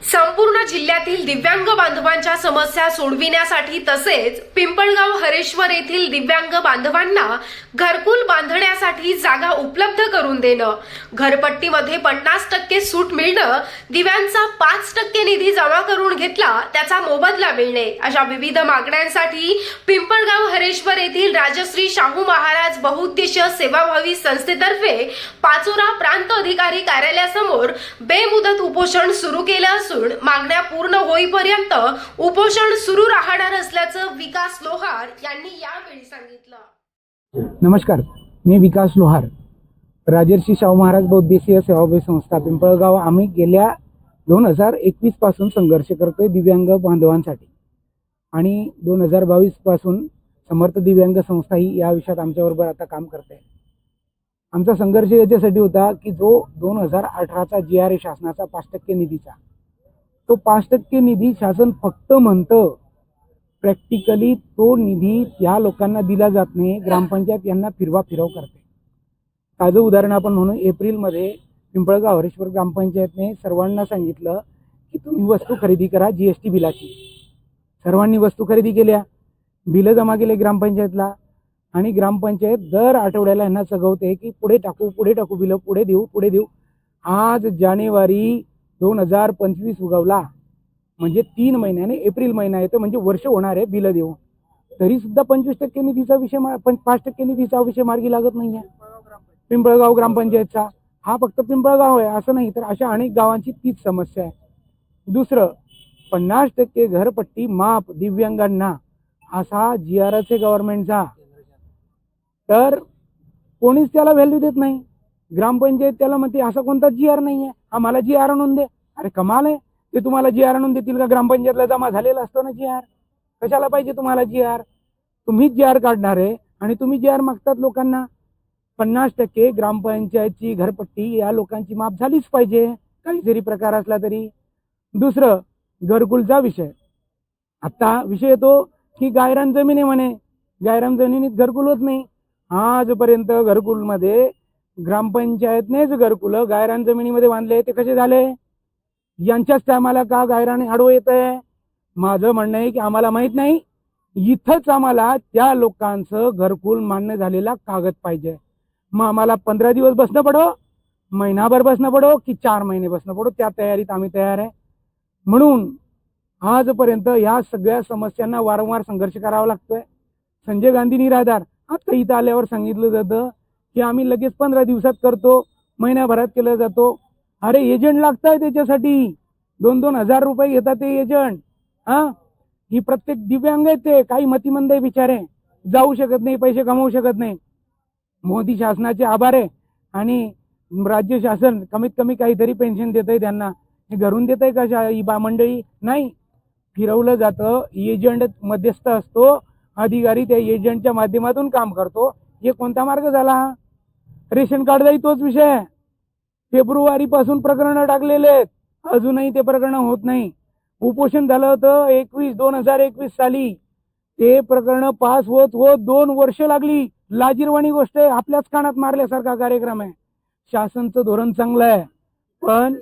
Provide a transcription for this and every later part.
Sen bu जिल्ह्यातील दिव्यांग बांधवांच्या समस्या सोडविण्यासाठी तसेच पिंपळगाव हरेश्वर येथील दिव्यांग बांधवांना घरकुल बांधण्यासाठी जागा उपलब्ध करून देणं. घरपट्टीमध्ये पन्नास टक्के सूट मिळणं दिव्यांचा पाच टक्के निधी जमा करून घेतला त्याचा मोबदला मिळणे. अशा विविध मागण्यांसाठी पिंपळगाव हरेश्वर येथील राजश्री शाहू महाराज बहुउद्देशीय सेवाभावी संस्थेतर्फे पाचोरा प्रांत अधिकारी कार्यालयासमोर बेमुदत उपोषण सुरू केलं असून मागण्या पूर्ण होईपर्यंत उपोषण सुरू राहणार असल्याचं विकास लोहार यांनी यावेळी सांगितलं. नमस्कार मी विकास लोहार. राजर्षी शाहू महाराज बौद्धिकीय सेवाभावी संस्था पिंपळगाव. आम्ही गेल्या दोन हजार एकवीसपासून संघर्ष करतोय दिव्यांग बांधवांसाठी. आणि दोन हजार बावीसपासून समर्थ दिव्यांग संस्था ही या विषयात आमच्याबरोबर आता काम करते आमचा संघर्ष याच्यासाठी होता की जो दोन हजार अठराचा जी आर ए शासनाचा पाच टक्के निधीचा तो पाच टक्के निधी शासन फक्त म्हणतं. प्रॅक्टिकली तो निधी या लोकांना दिला जात नाही ग्रामपंचायत यांना फिरवा फिरव करते. ताजं उदाहरण आपण म्हणू एप्रिलमध्ये पिंपळगाव हरेश्वर ग्रामपंचायतने सर्वांना सांगितलं की तुम्ही वस्तू खरेदी करा जी एस टी बिलाची. सर्वांनी वस्तू खरेदी केल्या बिलं जमा केले ग्रामपंचायतला आणि ग्रामपंचायत दर आठवड्याला यांना सगवते की पुढे टाकू पुढे टाकू बिलं पुढे देऊ पुढे देऊ. आज जानेवारी दोन हजार पंचवीस उगवला. म्हणजे तीन महिन्याने एप्रिल महिना येतो म्हणजे वर्ष होणार आहे बिलं देऊन. तरी सुद्धा पंचवीस टक्के निधीचा विषय मा- पाच टक्के निधीचा विषय मार्गी लागत नाही आहे पिंपळगाव ग्रामपंचायतचा. हा फक्त पिंपळगाव आहे असं नाही तर अशा अनेक गावांची तीच समस्या आहे. दुसरं पन्नास टक्के घरपट्टी माप दिव्यांगांना. असा जी आर एस गव्हर्नमेंटचा तर कोणीच त्याला व्हॅल्यू देत नाही. ग्रामपंचायत त्याला म्हणते असा कोणता जी आर नाही आहे आम्हाला जी आर आणून दे. अरे कमाल आहे. ते तुम्हाला जी आर आणून देतील का? ग्रामपंचायतला जमा झालेला असतो ना जी आर कशाला पाहिजे तुम्हाला जी आर तुम्हीच जी आर काढणार आहे आणि तुम्ही जी आर मागतात लोकांना. पन्नास टक्के ग्रामपंचायतची घरपट्टी या लोकांची माफ झालीच पाहिजे. काही जरी प्रकार असला तरी. दुसरं घरकुलचा विषय. आता विषय येतो की गायरान जमीन आहे म्हणे. गायरान जमिनीत घरकुल होत नाही. आजपर्यंत घरकुलमध्ये ग्रामपंचायतनेच घरकुलं गायरान जमिनीमध्ये बांधले ते कसे झाले? यांच्याच टायमाला का गायराने आडवं येत आहे? माझं म्हणणं आहे की आम्हाला माहीत नाही. इथंच आम्हाला त्या लोकांचं घरकुल मान्य झालेला कागद पाहिजे. मग आम्हाला पंधरा दिवस बसणं पडो महिनाभर बसणं पडो की चार महिने बसणं पडो त्या तयारीत आम्ही तयार आहे. म्हणून आजपर्यंत या सगळ्या समस्यांना वारंवार संघर्ष करावा लागतोय. संजय गांधी निराधार आता इथं आल्यावर सांगितलं जातं की आम्ही लगेच पंधरा दिवसात करतो महिन्याभरात केला जातो. अरे एजंट लागताय त्याच्यासाठी. दोन दोन हजार रुपये घेतात ते एजंट हा? ही प्रत्येक दिव्यांग आहेत ते काही मतिमंद आहे बिचारे. जाऊ शकत नाही पैसे कमवू शकत नाही. मोदी शासनाचे आभार आहे. आणि राज्य शासन कमीत कमी काहीतरी पेन्शन देत आहे त्यांना. हे घरून देत आहे का शा- ही बा मंडळी? नाही. फिरवलं जातं. एजंट मध्यस्थ असतो. अधिकारी त्या एजंटच्या माध्यमातून काम करतो. हे कोणता मार्ग झाला? रेशन कार्डचाही तोच विषय आहे. फेब्रुवारी पासून प्रकरणं टाकलेले आहेत. अजूनही ते प्रकरण होत नाही. उपोषण झालं होतं एकवीस दोन हजार एकवीस साली. ते प्रकरण पास होत होत दोन वर्ष लागली. लाजीरवाणी गोष्ट आहे आपल्याच कानात मारल्यासारखा कार्यक्रम आहे. शासनचं धोरण चांगलं आहे. पण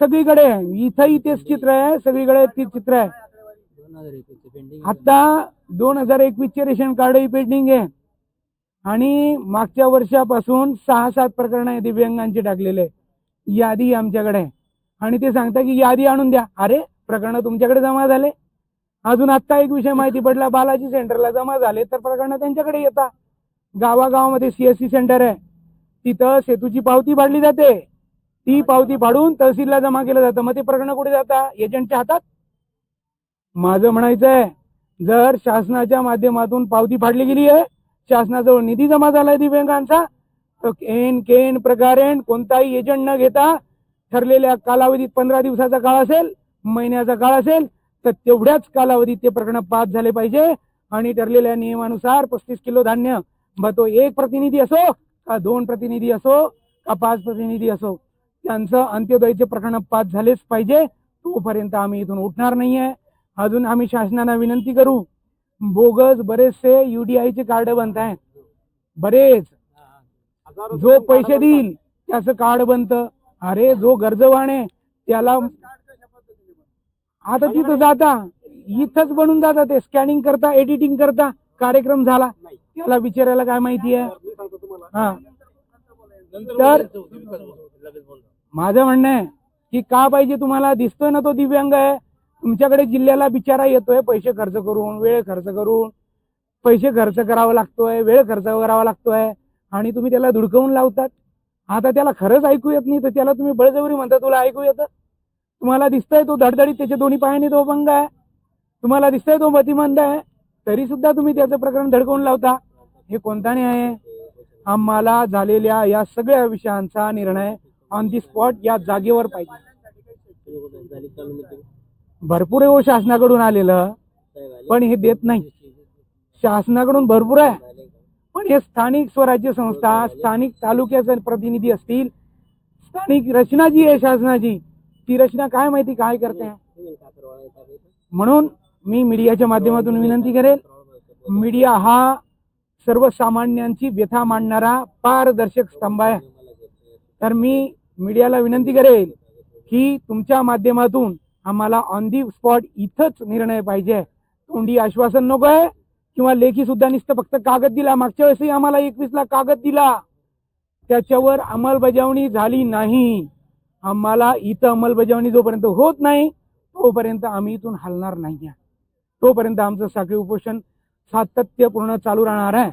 सगळीकडे इथंही तेच चित्र आहे सगळीकडे तेच चित्र आहे. आता दोन हजार एकवीस चे रेशन कार्डही पेंडिंग आहे. आणि मागच्या वर्षापासून सहा सात प्रकरण आहे दिव्यांगांचे टाकलेले यादी आमच्याकडे आहे. आणि ते सांगता की यादी आणून द्या. अरे प्रकरण तुमच्याकडे जमा झाले. अजून आत्ता एक विषय माहिती पडला. बालाजी सेंटरला जमा झाले तर प्रकरण त्यांच्याकडे येतात. गावागावामध्ये सीएससी सेंटर आहे. तिथं सेतूची पावती फाडली जाते. ती पावती फाडून तहसीलला जमा केलं जातं. मग ते प्रकरण कुठे जातात? एजंटच्या हातात? माझं म्हणायचं आहे जर शासनाच्या माध्यमातून पावती फाडली गेली आहे शासनाजवळ निधी जमा झालाय दिव्यांगांचा. तर केन केन प्रकारेण कोणताही एजंट न घेता ठरलेल्या कालावधीत पंधरा दिवसाचा काळ असेल महिन्याचा काळ असेल तर तेवढ्याच कालावधीत ते प्रकरण पास झाले पाहिजे. आणि ठरलेल्या नियमानुसार पस्तीस किलो धान्य मग तो एक प्रतिनिधी असो का दोन प्रतिनिधी असो का पाच प्रतिनिधी असो त्यांचं अंत्योदयचे प्रकरण पास झालेच पाहिजे. तोपर्यंत आम्ही इथून उठणार नाहीये. अजून आम्ही शासनाला विनंती करू बोगस बरेचसे युडीआयचे कार्ड बनत आहेत बरेच. जो पैसे देईल त्याचं कार्ड बनतं. अरे जो गरजवान आहे त्याला आता तिथं जाता. इथंच बनून जाता ते. स्कॅनिंग करता एडिटिंग करता. कार्यक्रम झाला. त्याला विचारायला काय माहिती आहे? हा. तर माझं म्हणणं आहे की का पाहिजे तुम्हाला? दिसतोय ना तो दिव्यांग आहे? तुमच्याकडे जिल्ह्याला बिचारा येतोय पैसे खर्च करून वेळ खर्च करून. पैसे खर्च करावा लागतोय वेळ खर्च करावा लागतोय. आणि तुम्ही त्याला धुडकवून लावतात. आता त्याला खरंच ऐकू येत नाही तर त्याला तुम्ही बळजबरी म्हणता तुला ऐकू येतं? तुम्हाला दिसतंय तो धडधडीत त्याच्या दोन्ही पायाने तो अपंग आहे. तुम्हाला दिसतंय तो मतिमंद आहे. तरी सुद्धा तुम्ही त्याचं प्रकरण धडकवून लावता. हे कोणता न्याय आहे? आम्हाला झालेल्या या सगळ्या विषयांचा निर्णय ऑन दी स्पॉट या जागेवर पाहिजे. भरपूर आहे हो शासनाकडून आलेलं पण हे देत नाही. शासनाकडून भरपूर आहे. पण हे स्थानिक स्वराज्य संस्था स्थानिक तालुक्याचे प्रतिनिधी असतील स्थानिक रचना जी आहे शासनाची ती रचना काय माहिती काय करते? म्हणून मी मीडियाच्या माध्यमातून विनंती करेल मीडिया हा सर्वसामान्यांची व्यथा मांडणारा पारदर्शक स्तंभ आहे. तर मी मीडियाला विनंती करेल की तुमच्या माध्यमातून आम्हाला ऑन दी स्पॉट इथंच निर्णय पाहिजे. तोंडी आश्वासन नको आहे. किंवा लेखी सुद्धा नुसतं फक्त कागद दिला. मागच्या वेळेसही आम्हाला एकवीसला कागद दिला. त्याच्यावर अंमलबजावणी झाली नाही. आम्हाला इथं अंमलबजावणी जोपर्यंत होत नाही तोपर्यंत आम्ही इथून हलणार नाही तोपर्यंत आमचं साखळी उपोषण सातत्यपूर्ण चालू राहणार आहे.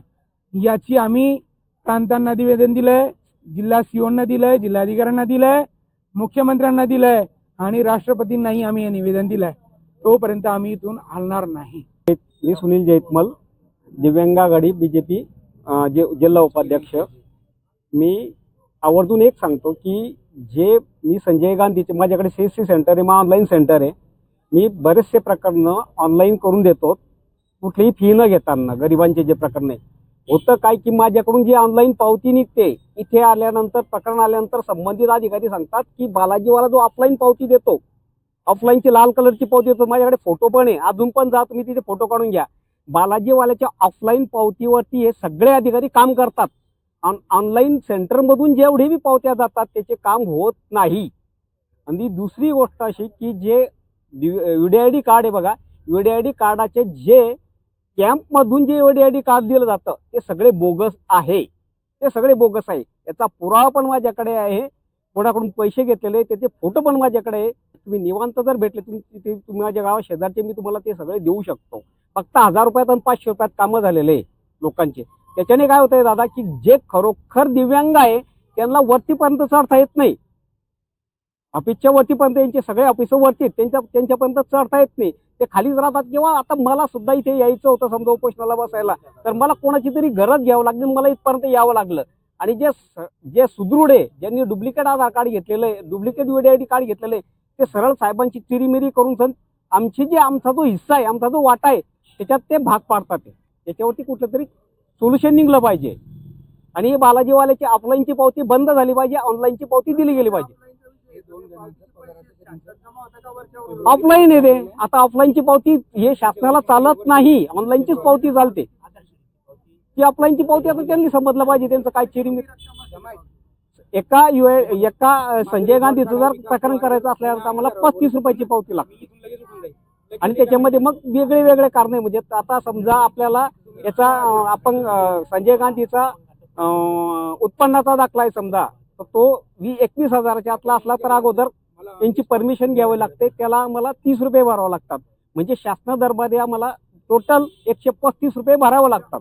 याची आम्ही प्रांतांना निवेदन दिलंय जिल्हा सीओंना दिलंय जिल्हाधिकाऱ्यांना दिलंय मुख्यमंत्र्यांना दिलंय. आणि राष्ट्रपतींनाही आम्ही हे निवेदन दिलंय. तोपर्यंत आम्ही इथून हलणार नाही. मी सुनील जैतमल दिव्यांग आघाडी बी जे पी जे जिल्हा उपाध्यक्ष. मी आवर्जून एक सांगतो की जे मी संजय गांधीचे माझ्याकडे सी एस सी सेंटर आहे मग ऑनलाईन सेंटर आहे. मी बरेचसे प्रकरणं ऑनलाईन करून देतो. कुठलीही फी न घेताना गरिबांचे जे प्रकरण आहे होतं काय की माझ्याकडून जी ऑनलाईन पावती निघते इथे आल्यानंतर प्रकरण आल्यानंतर संबंधित अधिकारी सांगतात की बालाजीवाला जो ऑफलाईन पावती देतो ऑफलाईनची लाल कलरची पावती देतो माझ्याकडे फोटो पण आहे अजून पण जा तुम्ही तिथे फोटो काढून घ्या. बालाजीवाल्याच्या ऑफलाईन पावतीवरती हे सगळे अधिकारी काम करतात. ऑन ऑनलाईन सेंटरमधून जेवढे बी पावत्या जातात त्याचे काम होत नाही. आणि दुसरी गोष्ट अशी की जे व्हिडिओ आय डी कार्ड आहे बघा व्हिडिओ आय डी कार्डाचे जे कॅम्पमधून जे एवढी आय डी कार्ड दिलं जातं ते सगळे बोगस आहे. ते सगळे बोगस आहे. याचा पुरावा पण माझ्याकडे आहे. कोणाकडून पैसे घेतलेले त्याचे फोटो पण माझ्याकडे आहे. तुम्ही निवांत जर भेटले तुम्ही तुम्ही माझ्या गावात शेजारचे मी तुम्हाला ते सगळे देऊ शकतो. फक्त हजार रुपयात आणि पाचशे रुपयात कामं झालेले आहे लोकांचे. त्याच्याने काय होतंय दादा की जे खरोखर दिव्यांग आहे त्यांना वरतीपर्यंत चढता येत नाही. ऑफिसच्या वरतीपर्यंत यांचे सगळे ऑफिस वरती आहेत. त्यांच्या त्यांच्यापर्यंत चढता येत नाही. ते खालीच राहतात किंवा आता मला सुद्धा इथे यायचं होतं समजा उपोषणाला बसायला. तर मला कोणाची तरी गरज घ्यावं लागली मला इथपर्यंत यावं लागलं. आणि जे जे सुदृढ आहे ज्यांनी डुप्लिकेट आधार कार्ड घेतलेलं आहे duplicate video I D card घेतलेलं आहे ते सरळ साहेबांची चिरीमिरी करून सण आमची जे आमचा जो हिस्सा आहे आमचा जो वाटा आहे त्याच्यात ते भाग पाडतात. त्याच्यावरती कुठलं तरी सोल्युशन निघलं पाहिजे. आणि बालाजीवाल्याची ऑफलाईनची पावती बंद झाली पाहिजे ऑनलाईनची पावती दिली गेली पाहिजे. ऑफलाईन आहे ते. आता ऑफलाईनची पावती हे शासनाला चालत नाही. ऑनलाईनचीच पावती चालते. ती ऑफलाईनची पावती आता त्यांनी समजलं पाहिजे. त्यांचं काय चिरीमिरी एका यु एका संजय गांधीचं जर प्रकरण करायचं असल्यावर आम्हाला पस्तीस रुपयाची पावती लागते. आणि त्याच्यामध्ये मग वेगळे वेगळे कारणे. म्हणजे आता समजा आपल्याला याचा आपण संजय गांधीचा उत्पन्नाचा दाखला आहे समजा. तर तो वी एकवीस हजाराच्या आतला असला तर अगोदर त्यांची परमिशन घ्यावी लागते. त्याला मला तीस रुपये भरावं लागतात. म्हणजे शासना दरबारी आम्हाला टोटल एकशे पस्तीस रुपये भरावं लागतात.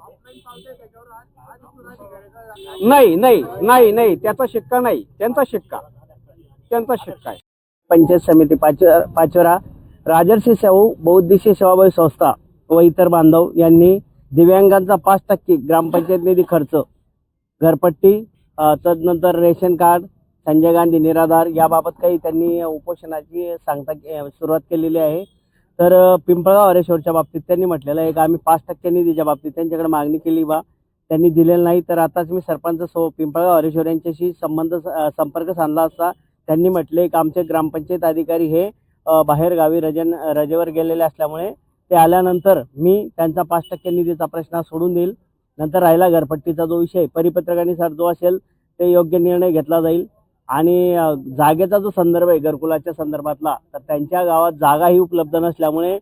नाही नाही नाही नाही. त्याचा शिक्का नाही. त्यांचा शिक्का. त्यांचा शिक्का आहे. पंचायत समिती पाच पाचोरा राजर्षी शाहू बौद्धिशी सेवाभावी संस्था व इतर बांधव यांनी दिव्यांगांचा पाच टक्के ग्रामपंचायत निधी खर्च घरपट्टी तदनंतर रेशन कार्ड संजय गांधी निराधार याबाबत काही त्यांनी उपोषणाची सांगता सुरुवात केलेली आहे. तर पिंपळगाव हरेश्वरच्या बाबतीत त्यांनी म्हटलेलं आहे की आम्ही पाच टक्के निधीच्या बाबतीत त्यांच्याकडे मागणी केली बा. त्यांनी दिलेलं नाही. तर आताच मी सरपंच सो पिंपळगाव हरेश्वर यांच्याशी संबंध संपर्क साधला असता त्यांनी म्हटले की आमचे ग्रामपंचायत अधिकारी हे बाहेरगावी रजन रजेवर गेलेले असल्यामुळे ते आल्यानंतर मी त्यांचा पाच टक्के निधीचा प्रश्न सोडून देईल. नंतर राहिला घरपट्टीचा जो विषय परिपत्रकानुसार जो असेल ते योग्य निर्णय घेतला जाईल आणि जागेचा जो संदर्भ आहे घरकुलाच्या संदर्भातला तर त्यांच्या गावात जागाही उपलब्ध नसल्यामुळे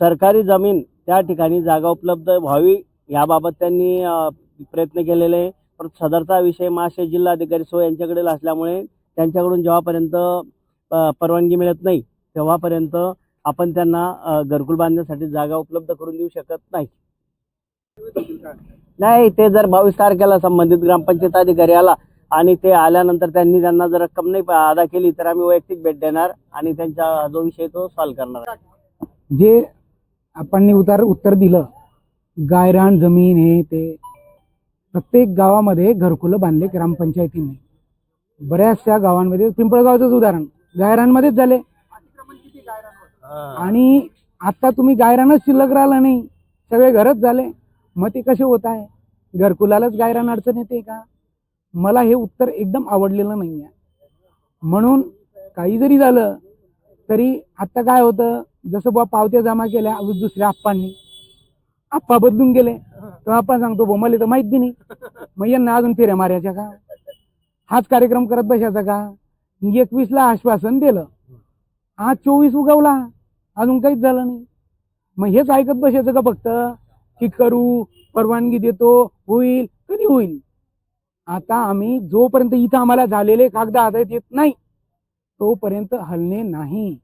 सरकारी जमीन त्या ठिकाणी जागा उपलब्ध व्हावी याबाबत त्यांनी प्रयत्न केलेले आहे. पण सदरचा विषय माशे जिल्हाधिकारी सो यांच्याकडे असल्यामुळे त्यांच्याकडून जेव्हापर्यंत परवानगी मिळत नाही तेव्हापर्यंत आपण त्यांना घरकुल बांधण्यासाठी जागा उपलब्ध करून देऊ शकत नाही नाही ते जर बावीस तारखेला संबंधित ग्रामपंचायत अधिकारी आला आणि ते आल्यानंतर त्यांनी त्यांना जर रक्कम नाही अदा केली तर आम्ही वैयक्तिक भेट देणार आणि त्यांचा जो विषय तो सॉल्व्ह करणार जे आपण उतार उत्तर दिलं गायरान जमीन हे ते प्रत्येक गावामध्ये घरकुलं बांधले ग्रामपंचायतींनी. बऱ्याचशा गावांमध्ये पिंपळगावचंच उदाहरण गायरानमध्येच झाले. आणि आता तुम्ही गायरानच शिल्लक राहिला नाही सगळे घरच झाले. मग ते कसे होत आहे? घरकुलालाच गायरान अडचण येते का? मला हे उत्तर एकदम आवडलेलं नाही आहे म्हणून काही जरी झालं तरी आता काय होतं? जसं बुवा पावत्या जमा केल्या दुसऱ्या आप्पांनी. आप्पा बदलून गेले. तर आपण सांगतो बुवा मला तर माहिती बी नाही. मग यांना अजून फेऱ्या मारायच्या का? हाच कार्यक्रम करत बसायचा का? एकवीसला आश्वासन दिलं. आज चोवीस उगवला. अजून काहीच झालं नाही. मग हेच ऐकत बसायचं का फक्त? की करू परवानगी देतो होईल कधी होईल? आता आम्ही जोपर्यंत इथं आम्हाला झालेले कागद हातात येत नाही तोपर्यंत हलणे नाही.